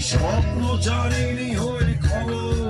স্বপ্ন জানিনি হয়ে খবর।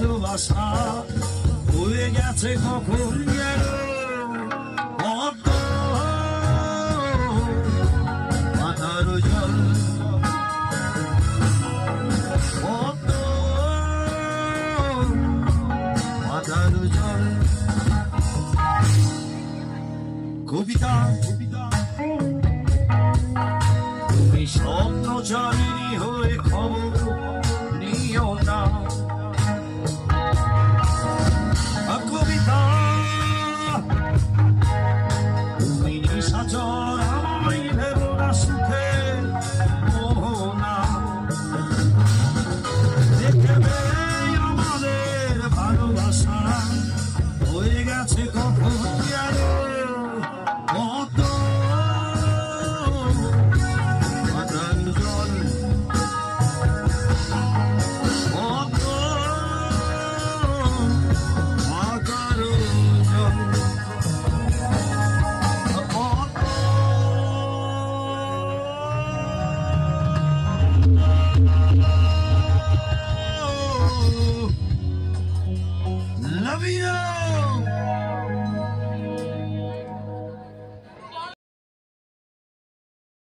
ভালোবাসা হয়ে গেছে কখন গেল মাথার কবিতা তুমি স্বপ্ন জানি হয়ে খবর Mexico. Blue. avião!